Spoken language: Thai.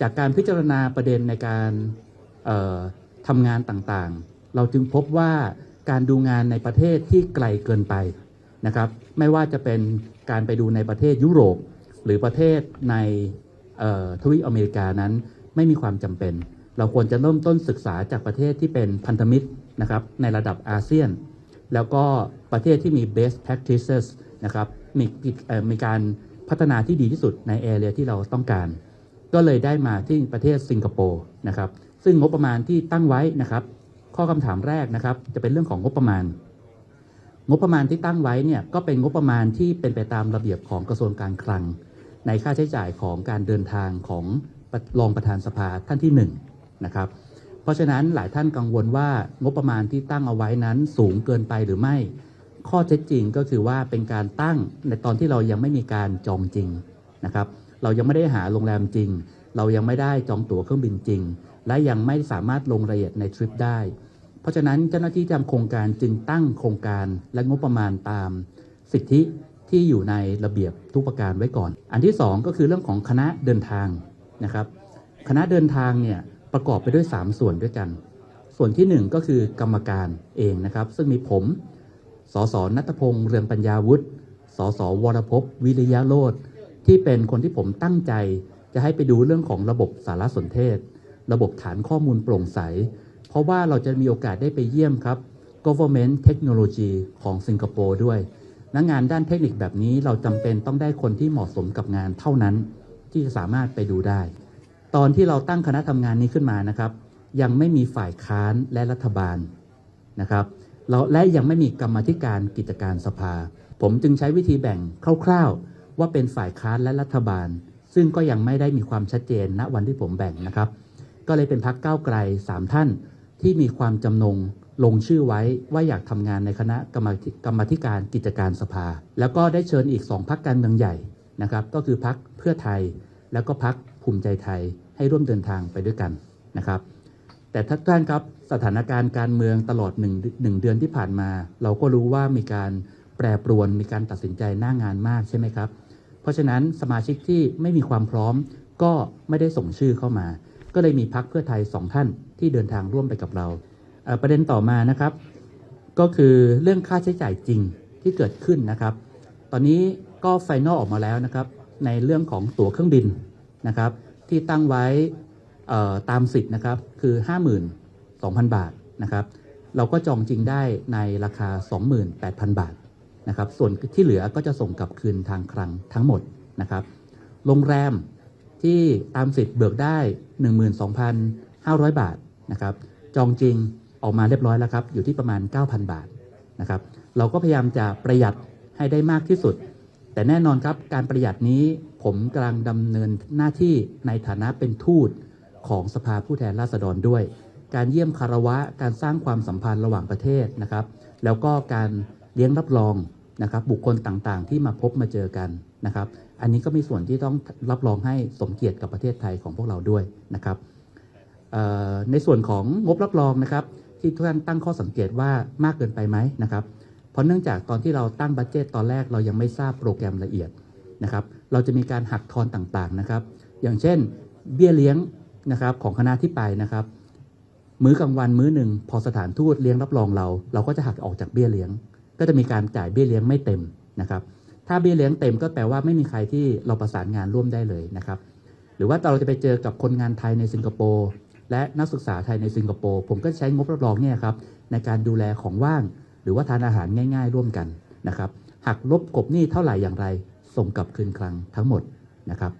จากการพิจารณาประเด็นในการทำงานต่างๆ เราจึงพบว่าการดูงานในประเทศที่ไกลเกินไปนะครับไม่ว่าจะเป็นการไปดูในประเทศยุโรป หรือประเทศในทวีปอเมริกานั้นไม่มีความจำเป็น เราควรจะเริ่มต้นศึกษาจากประเทศที่เป็นพันธมิตรนะครับในระดับอาเซียน แล้วก็ประเทศที่มี best practices นะครับมีมีการพัฒนาที่ดีที่สุดในแอเรียที่เราต้องการ ก็เลยได้มาที่ประเทศสิงคโปร์นะครับซึ่งงบประมาณที่ตั้งไว้นะครับ ข้อคำถามแรกนะครับ จะเป็นเรื่องของงบประมาณ งบประมาณที่ตั้งไว้เนี่ยก็เป็นงบประมาณที่เป็นไปตามระเบียบของกระทรวงการคลัง ในค่าใช้จ่ายของการเดินทางของรองประธานสภาท่านที่หนึ่งนะครับเพราะฉะนั้นหลายท่านกังวลว่างบประมาณที่ตั้งเอาไว้นั้นสูงเกินไปหรือไม่ ข้อเท็จจริงก็คือว่าเป็นการตั้งในตอนที่เรายังไม่มีการจองจริงนะครับ เรายังไม่ได้หาโรงแรมจริง เรายังไม่ได้จองตั๋วเครื่องบินจริง และยังไม่สามารถลงรายละเอียดในทริปได้ เพราะฉะนั้นเจ้าหน้าที่ทำโครงการจึงตั้งโครงการและงบประมาณตาม สิทธิที่อยู่ในระเบียบทุกประการไว้ก่อน อันที่สองก็คือเรื่องของคณะเดินทางนะครับ คณะเดินทางเนี่ยประกอบไปด้วย 3 ส่วนด้วยกัน ส่วนที่ 1 ก็คือกรรมการเองนะครับ ซึ่งมีผม สสนัทพงษ์เรืองปัญญาวุฒิ สสวรพวิริยะโรธ ที่เป็นคนที่ผมตั้งใจจะให้ไปดูเรื่องของระบบสารสนเทศ ระบบฐานข้อมูลโปร่งใส เพราะว่าเราจะมีโอกาสได้ไปเยี่ยมครับ government technology ของสิงคโปร์ด้วยนักงานด้านเทคนิคแบบนี้เราจำเป็นต้องได้คนที่เหมาะสมกับงานเท่านั้น ที่จะสามารถไปดูได้ ตอนที่เราตั้งคณะทำงานนี้ขึ้นมานะครับ ยังไม่มีฝ่ายค้านและรัฐบาลนะครับเราและยังไม่มีกรรมธิการกิจการสภา ผมจึงใช้วิธีแบ่งคร่าวๆ ว่าเป็นฝ่ายค้านและรัฐบาล ซึ่งก็ยังไม่ได้มีความชัดเจนณวันที่ผมแบ่งนะครับ ก็เลยเป็นพักเก้าไกลสามท่านที่มีความจำนงลงชื่อไว้ว่าอยากทำงานในคณะกรรมธิกรรมาธิการกิจการสภา แล้วก็ได้เชิญอีกสองพักการเมืองใหญ่นะครับ ก็คือพักเพื่อไทย แล้วก็พักภูมิใจไทยให้ร่วมเดินทางไปด้วยกันนะครับ แต่ท่านท่านครับสถานการณ์การเมืองตลอดหนึ่งหนึ่งเดือนที่ผ่านมา เราก็รู้ว่ามีการแปรปรวนมีการตัดสินใจหน้างานมากใช่ไหมครับ ราะฉะนั้นสมาชิกที่ไม่มีความพร้อมก็ไม่ได้ส่งชื่อเข้ามา ก็เลยมีพักเพื่อไทยสองท่านที่เดินทางร่วมไปกับเรา ประเด็นต่อมานะครับ ก็คือเรื่องค่าใช้จ่ายจริงที่เกิดขึ้นนะครับ ตอนนี้ก็ไฟนอลออกมาแล้วนะครับ ในเรื่องของตั๋วเครื่องบินนะครับ ที่ตั้งไว้ตามสิทธิ์นะครับคือ 52,000 บาทนะครับ เราก็จองจริงได้ในราคา 28,000 บาท นะครับ ส่วนที่เหลือก็จะส่งกลับคืนทางคลังทั้งหมดนะครับ โรงแรมที่ตามสิทธิ์เบิกได้ 12,500 บาทนะครับ จองจริงออกมาเรียบร้อยแล้วครับ อยู่ที่ประมาณ 9,000 บาทนะครับ เราก็พยายามจะประหยัดให้ได้มากที่สุด แต่แน่นอนครับการประหยัดนี้ผมกำลังดำเนินหน้าที่ในฐานะเป็นทูตของสภาผู้แทนราษฎรด้วย การเยี่ยมคารวะ การสร้างความสัมพันธ์ระหว่างประเทศนะครับ แล้วก็การเลี้ยงรับรอง นะครับบุคคลต่างๆ ที่มาพบมาเจอกันนะครับ อันนี้ก็มีส่วนที่ต้องรับรองให้สมเกียรติกับประเทศไทยของพวกเราด้วยนะครับในส่วนของงบรับรองนะครับ ที่ท่านตั้งข้อสังเกตว่ามากเกินไปไหมนะครับ เพราะเนื่องจากตอนที่เราตั้งบัตเจตตอนแรกเรายังไม่ทราบโปรแกรมละเอียดนะครับ เราจะมีการหักทอนต่างๆนะครับ อย่างเช่น เบี้ยเลี้ยงนะครับของคณะที่ไปนะครับ มื้อกลางวันมื้อหนึ่งพอสถานทูตเลี้ยงรับรองเรา เราก็จะหักออกจากเบี้ยเลี้ยง ก็จะมีการจ่ายเบี้ยเลี้ยงไม่เต็มนะครับ ถ้าเบี้ยเลี้ยงเต็มก็แปลว่าไม่มีใครที่เราประสานงานร่วมได้เลยนะครับ หรือว่าเราจะไปเจอกับคนงานไทยในสิงคโปร์และนักศึกษาไทยในสิงคโปร์ผมก็ใช้งบรับรองเนี่ยครับในการดูแลของว่าง หรือว่าทานอาหารง่าย ๆ ร่วมกันนะครับหักลบกบหนี้เท่าไหร่อย่างไร ส่งกลับคืนคลังทั้งหมดนะครับ